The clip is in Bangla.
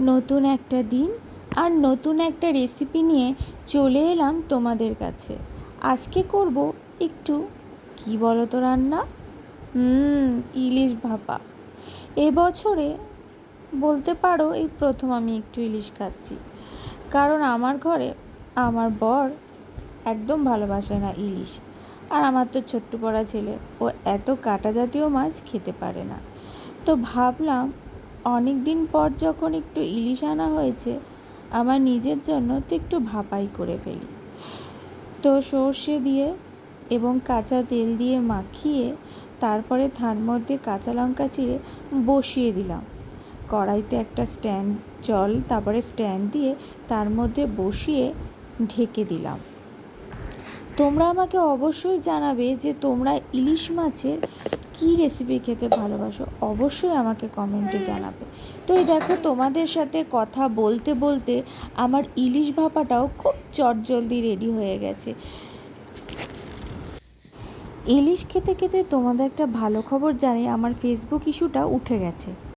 নতুন একটা দিন আর নতুন একটা রেসিপি নিয়ে চলে এলাম তোমাদের কাছে। আজকে করব একটু, কি বলো তো রান্না? হুম, ইলিশ ভাপা। এবছরে বলতে পারো এই প্রথম আমি একটু ইলিশ খাচ্ছি। কারণ আমার ঘরে আমার বর একদম ভালোবাসে না ইলিশ। আর আমার তো ছোট্ট পড়া ছেলে, ও এত কাটা জাতীয় মাছ খেতে পারে না। তো ভাবলাম অনেক দিন পর যখন একটু ইলিশ আনা হয়েছে, আমার নিজের জন্য তো একটু ভাপাই করে ফেলি। তো সর্ষে দিয়ে এবং কাঁচা তেল দিয়ে মাখিয়ে তারপরে তার মধ্যে কাঁচা লঙ্কা চিড়ে বসিয়ে দিলাম। কড়াইতে একটা স্ট্যান্ড, জল, তারপরে স্ট্যান্ড দিয়ে তার মধ্যে বসিয়ে ঢেকে দিলাম। তোমরা আমাকে অবশ্যই জানাবে যে তোমরা ইলিশ মাছের কী রেসিপি খেতে ভালোবাসো। অবশ্যই আমাকে কমেন্টে জানাবে। তো এই দেখো, তোমাদের সাথে কথা বলতে বলতে আমার ইলিশ ভাপাটাও খুব চটজলদি রেডি হয়ে গেছে। ইলিশ খেতে খেতে তোমাদের একটা ভালো খবর জানি, আমার ফেসবুক ইস্যুটা উঠে গেছে।